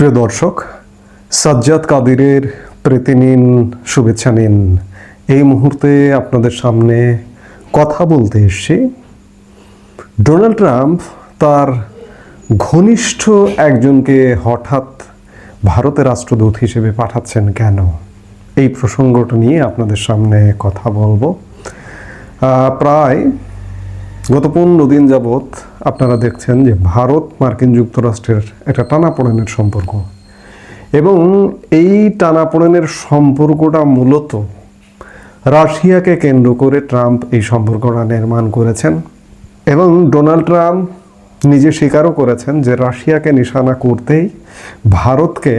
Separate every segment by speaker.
Speaker 1: প্রিয় দর্শক, সাজ্জাদ কাদিরের প্রীতি নিন শুভেচ্ছা নিন। এই মুহূর্তে আপনাদের সামনে কথা বলতে এসেছি। ডোনাল্ড ট্রাম্প তার ঘনিষ্ঠ একজনকে হঠাৎ ভারতের রাষ্ট্রদূত হিসেবে পাঠাচ্ছেন কেন? এই প্রসঙ্গটা নিয়ে আপনাদের সামনে কথা বলব। প্রায় গত পনেরো দিন যাবৎ আপনারা দেখছেন যে ভারত মার্কিন যুক্তরাষ্ট্রের একটা টানাপোড়েনের সম্পর্ক। এবং এই টানাপোড়েনের সম্পর্কটা মূলত রাশিয়াকে কেন্দ্র করে ট্রাম্প এই সম্পর্কটা নির্মাণ করেছেন এবং ডোনাল্ড ট্রাম্প নিজে স্বীকারও করেছেন যে রাশিয়াকে নিশানা করতেই ভারতকে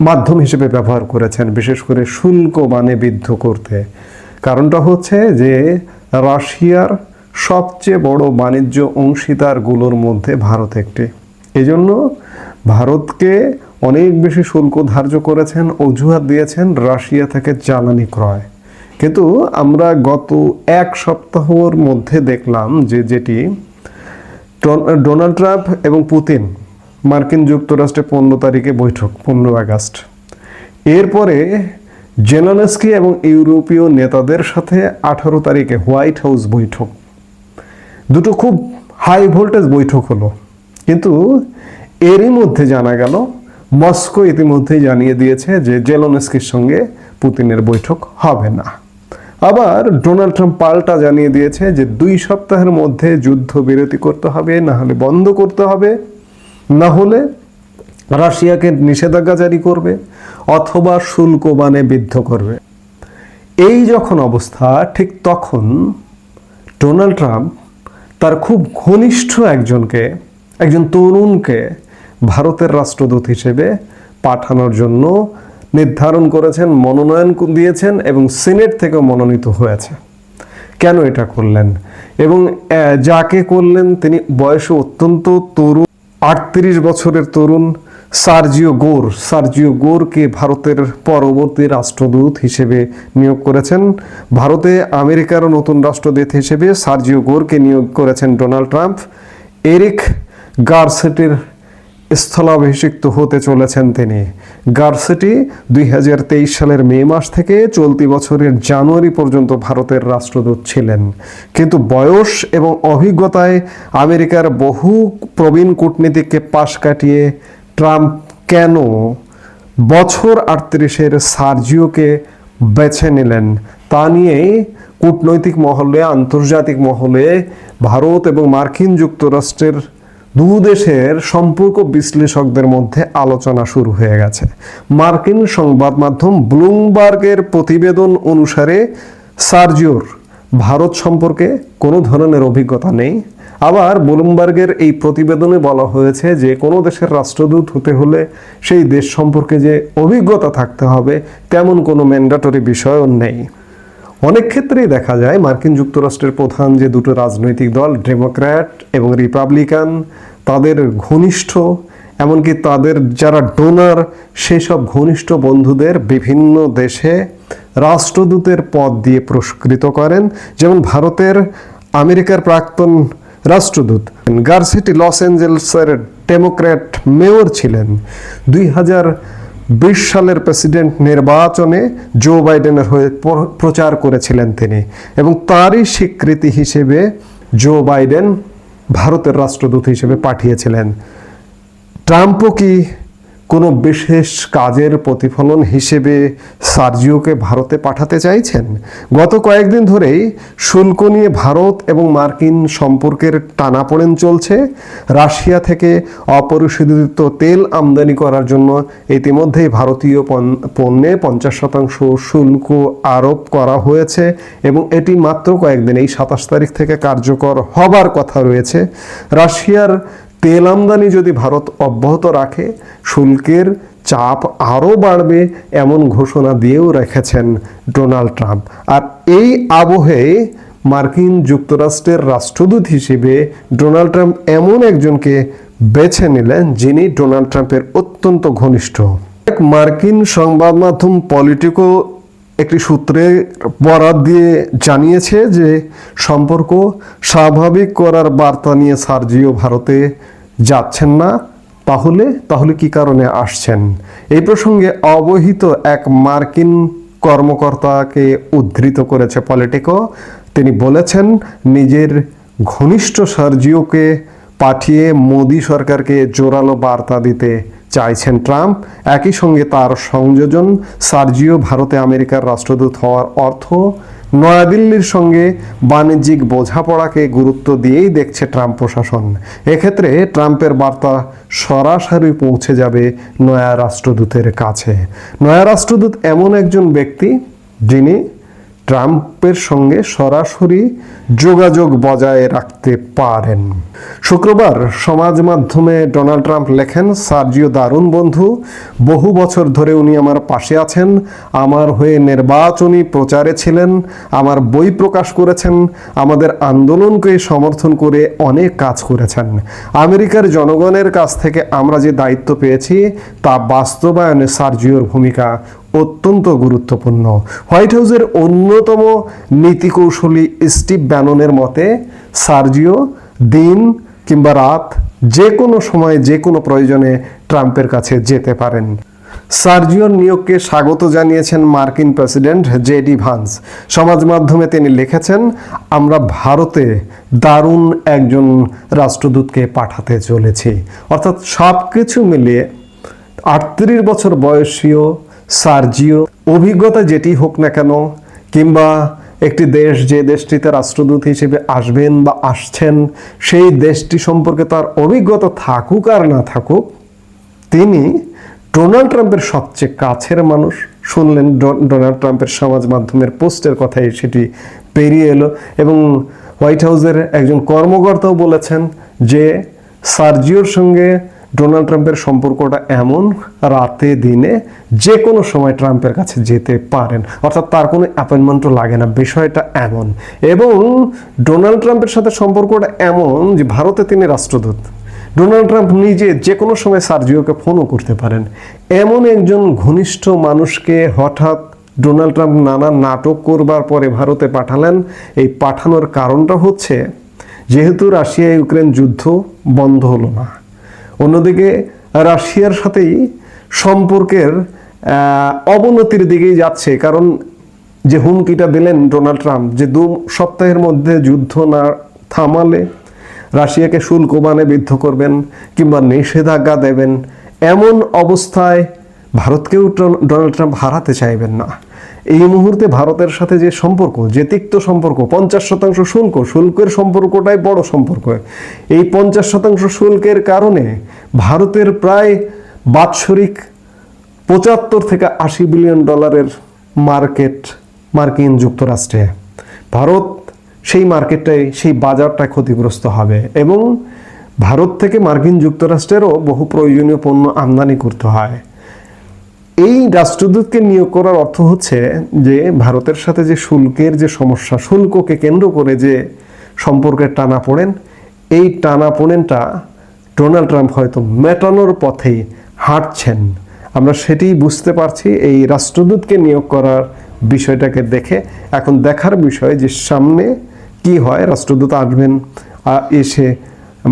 Speaker 1: মাধ্যম হিসেবে ব্যবহার করেছেন, বিশেষ করে শুল্ক মানে বিদ্ধ করতে। কারণটা হচ্ছে যে রাশিয়ার সবচেয়ে বড় বাণিজ্য অংশীদারগুলোর মধ্যে ভারত একটি। এজন্য ভারতকে অনেক বেশি শুল্ক ধার্য করেছেন, অজুহাত দিয়েছেন রাশিয়া থেকে জ্বালানি ক্রয়। কিন্তু আমরা গত এক সপ্তাহর মধ্যে দেখলাম যে যেটি ডোনাল্ড ট্রাম্প এবং পুতিন মার্কিন যুক্তরাষ্ট্রে পনেরো তারিখে বৈঠক পনেরো আগস্ট। এরপরে জেলানস্কি এবং ইউরোপীয় নেতাদের সাথে আঠারো তারিখে হোয়াইট হাউস বৈঠক। দুটো খুব হাই ভোল্টেজ বৈঠক হলো। কিন্তু এরই মধ্যে জানা গেল, মস্কো ইতিমধ্যেই জানিয়ে দিয়েছে যে জেলনস্কির সঙ্গে পুতিনের বৈঠক হবে না। আবার ডোনাল্ড ট্রাম্প পাল্টা জানিয়ে দিয়েছে যে দুই সপ্তাহের মধ্যে যুদ্ধ বিরতি করতে হবে, না হলে বন্ধ করতে হবে, না হলে রাশিয়াকে নিষেধাজ্ঞা জারি করবে অথবা শুল্ক বানে বিদ্ধ করবে। এই যখন অবস্থা, ঠিক তখন ডোনাল্ড ট্রাম্প তার খুব ঘনিষ্ঠ একজনকে, একজন তরুণকে ভারতের রাষ্ট্রদূত হিসেবে পাঠানোর জন্য নির্ধারণ করেছেন, মনোনয়ন দিয়েছেন এবং সিনেট থেকে মনোনীত হয়েছে। কেন এটা করলেন? এবং যাকে করলেন তিনি বয়সে অত্যন্ত তরুণ, আটত্রিশ বছরের তরুণ সার্জিও গোর, সার্জিও গোরকে ভারতের পরবর্তী রাষ্ট্রদূত হিসেবে নিয়োগ করেছেন। ভারতে আমেরিকার নতুন রাষ্ট্রদূত হিসেবে সার্জিও গোরকে নিয়োগ করেছেন ডোনাল্ড ট্রাম্প। এরিক গার্সেটের স্থলাভিষিক্ত হতে চলেছেন তিনি। গার্সেটি দুই সালের মে মাস থেকে চলতি বছরের জানুয়ারি পর্যন্ত ভারতের রাষ্ট্রদূত ছিলেন। কিন্তু বয়স এবং অভিজ্ঞতায় আমেরিকার বহু প্রবীণ কূটনীতিককে পাশ কাটিয়ে ট্রাম্প কেন বছর আটত্রিশের সার্জিওকে বেছে নিলেন? তা নিয়েই কূটনৈতিক মহলে, আন্তর্জাতিক মহলে ভারত এবং মার্কিন যুক্তরাষ্ট্রের দু দেশের সম্পর্ক বিশ্লেষকদের মধ্যে আলোচনা শুরু হয়ে গেছে। মার্কিন সংবাদ মাধ্যম ব্লুমবার্গের প্রতিবেদন অনুসারে সার্জিওর ভারত সম্পর্কে কোনো ধরনের অভিজ্ঞতা নেই। আবার ব্লুমবার্গের এই প্রতিবেদনে বলা হয়েছে যে, কোনো দেশের রাষ্ট্রদূত হতে হলে সেই দেশ সম্পর্কে যে অভিজ্ঞতা থাকতে হবে, তেমন কোনো ম্যান্ডাটরি বিষয়ও নেই। অনেক ক্ষেত্রেই দেখা যায়, মার্কিন যুক্তরাষ্ট্রের প্রধান যে দুটো রাজনৈতিক দল, ডেমোক্র্যাট এবং রিপাবলিকান, তাদের ঘনিষ্ঠ এমনকি তাদের যারা ডোনার, সেসব ঘনিষ্ঠ বন্ধুদের বিভিন্ন দেশে রাষ্ট্রদূতের পদ দিয়ে পুরস্কৃত করেন। যেমন ভারতের আমেরিকার প্রাক্তন রাষ্ট্রদূত গার্সিটি লস অ্যাঞ্জেলসের ডেমোক্র্যাট মেয়র ছিলেন। দুই হাজার বিশ সালের প্রেসিডেন্ট নির্বাচনে জো বাইডেনের হয়ে প্রচার করেছিলেন তিনি এবং তারই স্বীকৃতি হিসেবে জো বাইডেন ভারতের রাষ্ট্রদূত হিসেবে পাঠিয়েছিলেন। ট্রাম্পও কি কোনো বিশেষ কাজের প্রতিফলন হিসেবে সার্জিওকে ভারতে পাঠাতে চাইছেন? গত কয়েকদিন ধরেই শুল্ক নিয়ে ভারত এবং মার্কিন সম্পর্কের টানাপোড়েন চলছে। রাশিয়া থেকে অপরিশোধিত তেল আমদানি করার জন্য ইতিমধ্যেই ভারতীয় পণ- পণ্যে পঞ্চাশ শতাংশ শুল্ক আরোপ করা হয়েছে এবং এটি মাত্র কয়েকদিন, এই সাতাশ তারিখ থেকে কার্যকর হবার কথা রয়েছে। রাশিয়ার তেল আমদানি যদি ভারত অব্যাহত রাখে, শুল্কের চাপ আরও বাড়বে এমন ঘোষণা দিয়েও রেখেছেন ডোনাল্ড ট্রাম্প। আর এই আবহে মার্কিন যুক্তরাষ্ট্রের রাষ্ট্রদূত হিসেবে ডোনাল্ড ট্রাম্প এমন একজনকে বেছে নিলেন যিনি ডোনাল্ড ট্রাম্পের অত্যন্ত ঘনিষ্ঠ। এক মার্কিন সংবাদ মাধ্যম পলিটিকো একটি সূত্রে বরাত দিয়ে জানিয়েছে যে সম্পর্ক স্বাভাবিক করার বার্তা নিয়ে সার্জিও ভারতে যাচ্ছেন না। তাহলে? তাহলে কি কারণে আসছেন? এই প্রসঙ্গে অবহিত এক মার্কিন কর্মকর্তাকে উদ্ধৃত করেছে পলিটিকো। তিনি বলেছেন, নিজের ঘনিষ্ঠ সার্জিওকে পাঠিয়ে মোদি সরকারকে জোরালো বার্তা দিতে চাইছেন ট্রাম্প। একই সঙ্গে তার সংযোজন সার্জিও ভারতে আমেরিকার রাষ্ট্রদূত হওয়ার অর্থ, নয়াদিল্লির সঙ্গে বাণিজ্যিক বোঝাপড়াকে গুরুত্ব দিয়েই দেখছে ট্রাম্প প্রশাসন। এক্ষেত্রে ট্রাম্পের বার্তা সরাসরি পৌঁছে যাবে নয়া রাষ্ট্রদূতের কাছে। নয়া রাষ্ট্রদূত এমন একজন ব্যক্তি যিনি ট্রাম্পের সঙ্গে সরাসরি যোগাযোগ বজায় রাখতে পারেন। শুক্রবার সমাজ মাধ্যমে ডোনাল্ড ট্রাম্প লেখেন, সার্জিও দারুণ বন্ধু। বহু বছর ধরে উনি আমার পাশে আছেন। আমার হয়ে নির্বাচনী প্রচারে ছিলেন। আমার বই প্রকাশ করেছেন। আমাদের আন্দোলনকে সমর্থন করে অনেক কাজ করেছেন। আমেরিকার জনগণের কাছ থেকে আমরা যে দায়িত্ব পেয়েছি, তা বাস্তবায়নে সার্জিওর ভূমিকা অত্যন্ত গুরুত্বপূর্ণ। হোয়াইট হাউসের অন্যতম নীতি কৌশলী স্টিভ ব্যাননের মতে, সার্জিও, দিন কিংবা রাত যে কোনো সময় যে কোনো প্রয়োজনে ট্রাম্পের কাছে যেতে পারেন। সার্জিওর নিয়োগকে স্বাগত জানিয়েছেন মার্কিন প্রেসিডেন্ট জেডি ভান্স। সমাজ মাধ্যমে তিনি লিখেছেন, আমরা ভারতে দারুণ একজন রাষ্ট্রদূতকে পাঠাতে চলেছি। অর্থাৎ সব কিছু মিলিয়ে আটত্রিশ বছর বয়সীয় সার্জিও অভিজ্ঞতা যেটি হোক না কেন, কিংবা একটি দেশ যে দেশটিতে রাষ্ট্রদূত হিসেবে আসবেন বা আসছেন, সেই দেশটি সম্পর্কে তার অভিজ্ঞতা থাকুক আর না থাকুক, তিনি ডোনাল্ড ট্রাম্পের সবচেয়ে কাছের মানুষ। শুনলেন ডোনাল্ড ট্রাম্পের সমাজ মাধ্যমের পোস্টের কথাই সেটি পেরিয়ে এলো এবং হোয়াইট হাউসের একজন কর্মকর্তাও বলেছেন যে সার্জিওর সঙ্গে ডোনাল্ড ট্রাম্পের সম্পর্কটা এমন রাতে দিনে যে কোনো সময় ট্রাম্পের কাছে যেতে পারেন। অর্থাৎ তার কোনো অ্যাপয়েন্টমেন্টও লাগে না, বিষয়টা এমন। এবং ডোনাল্ড ট্রাম্পের সাথে সম্পর্কটা এমন যে ভারতে তিনি রাষ্ট্রদূত। ডোনাল্ড ট্রাম্প নিজে যে কোনো সময় সার্জিওকে ফোনও করতে পারেন। এমন একজন ঘনিষ্ঠ মানুষকে হঠাৎ ডোনাল্ড ট্রাম্প নানা নাটক করবার পরে ভারতে পাঠালেন। এই পাঠানোর কারণটা হচ্ছে, যেহেতু রাশিয়া ইউক্রেন যুদ্ধ বন্ধ হলো না। অন্যদিকে রাশিয়ার সাথেই সম্পর্কের অবনতির দিকেই যাচ্ছে। কারণ যে হুমকিটা দিলেন ডোনাল্ড ট্রাম্প, যে দু সপ্তাহের মধ্যে যুদ্ধ না থামালে রাশিয়াকে শুল্ক বানে বিদ্ধ করবেন কিংবা নিষেধাজ্ঞা দেবেন, এমন অবস্থায় ভারতকেও ডোনাল্ড ট্রাম্প হারাতে চাইবেন না। এই মুহূর্তে ভারতের সাথে যে সম্পর্ক, যে তিক্ত সম্পর্ক, পঞ্চাশ শতাংশ শুল্ক, শুল্কের সম্পর্কটাই বড় সম্পর্ক। এই পঞ্চাশ শতাংশ শুল্কের কারণে ভারতের প্রায় বাৎসরিক পঁচাত্তর থেকে আশি বিলিয়ন ডলারের মার্কেট, মার্কিন যুক্তরাষ্ট্রে। ভারত সেই মার্কেটটাই, সেই বাজারটায় ক্ষতিগ্রস্ত হবে এবং ভারত থেকে মার্কিন যুক্তরাষ্ট্রেরও বহু প্রয়োজনীয় পণ্য আমদানি করতে হয়। এই রাষ্ট্রদূতকে নিয়োগ করার অর্থ হচ্ছে যে ভারতের সাথে যে শুল্কের যে সমস্যা, শুল্ককে কেন্দ্র করে যে সম্পর্কের টানা পড়েন এই টানা পড়েনটা ডোনাল্ড ট্রাম্প হয়তো মেটানোর পথেই হাঁটছেন। আমরা সেটিই বুঝতে পারছি এই রাষ্ট্রদূতকে নিয়োগ করার বিষয়টাকে দেখে। এখন দেখার বিষয় যে সামনে কি হয়, রাষ্ট্রদূত আসবেন এসে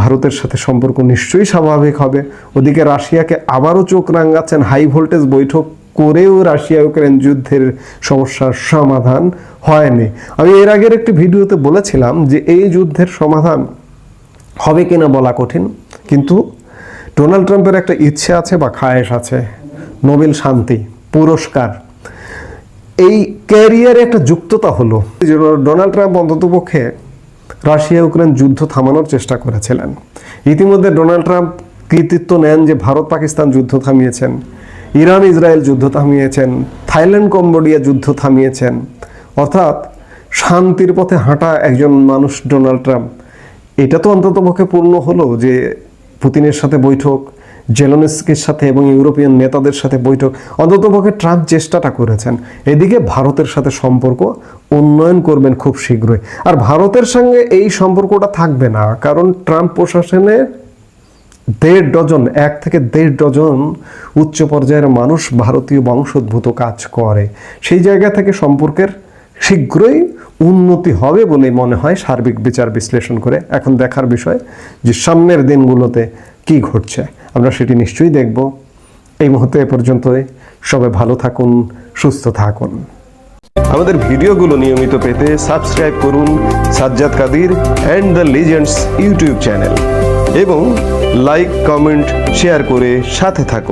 Speaker 1: ভারতের সাথে সম্পর্ক নিশ্চয়ই স্বাভাবিক হবে। ওদিকে রাশিয়াকে আবারও চোখ রাঙাচ্ছেন হাই ভোল্টেজ বৈঠক করেও রাশিয়া ইউক্রেন যুদ্ধের সমস্যার সমাধান হয়নি। আমি এর আগের একটি ভিডিওতে বলেছিলাম যে এই যুদ্ধের সমাধান হবে কিনা বলা কঠিন, কিন্তু ডোনাল্ড ট্রাম্পের একটা ইচ্ছে আছে বা খায়েশ আছে, নোবেল শান্তি, পুরস্কার। এই ক্যারিয়ারে একটা যুক্ততা হলো। ডোনাল্ড ট্রাম্প অন্ততপক্ষে রাশিয়া ইউক্রেন যুদ্ধ থামানোর চেষ্টা করেছিলেন। ইতিমধ্যে ডোনাল্ড ট্রাম্প কৃতিত্ব নেন যে ভারত পাকিস্তান যুদ্ধ থামিয়েছেন, ইরান ইসরায়েল যুদ্ধ থামিয়েছেন, থাইল্যান্ড কম্বোডিয়া যুদ্ধ থামিয়েছেন। অর্থাৎ শান্তির পথে হাঁটা একজন মানুষ ডোনাল্ড ট্রাম্প, এটা তো অন্ততপক্ষে পূর্ণ হলো যে পুতিনের সাথে বৈঠক জেলনেস্কির সাথে এবং ইউরোপিয়ান নেতাদের সাথে বৈঠক। অন্ততপক্ষে ট্রাম্প চেষ্টাটা করেছেন। এদিকে ভারতের সাথে সম্পর্ক উন্নয়ন করবেন খুব শীঘ্রই। আর ভারতের সঙ্গে এই সম্পর্কটা থাকবে না, কারণ ট্রাম্প প্রশাসনের দেড় ডজন, এক থেকে দেড় ডজন উচ্চ পর্যায়ের মানুষ ভারতীয় বংশোদ্ভূত কাজ করে। সেই জায়গা থেকে সম্পর্কের শীঘ্রই উন্নতি হবে বলে মনে হয় সার্বিক বিচার বিশ্লেষণ করে। এখন দেখার বিষয় যে সামনের দিনগুলোতে কি ঘটছে। আমরা সেটি নিশ্চয়ই দেখব। এই মুহূর্তে এ পর্যন্তই। সবাই ভালো থাকুন, সুস্থ থাকুন।
Speaker 2: আমাদের ভিডিওগুলো নিয়মিত পেতে সাবস্ক্রাইব করুন Sajjad Kadir and the legends YouTube channel এবং লাইক, কমেন্ট, শেয়ার করে সাথে থাকুন।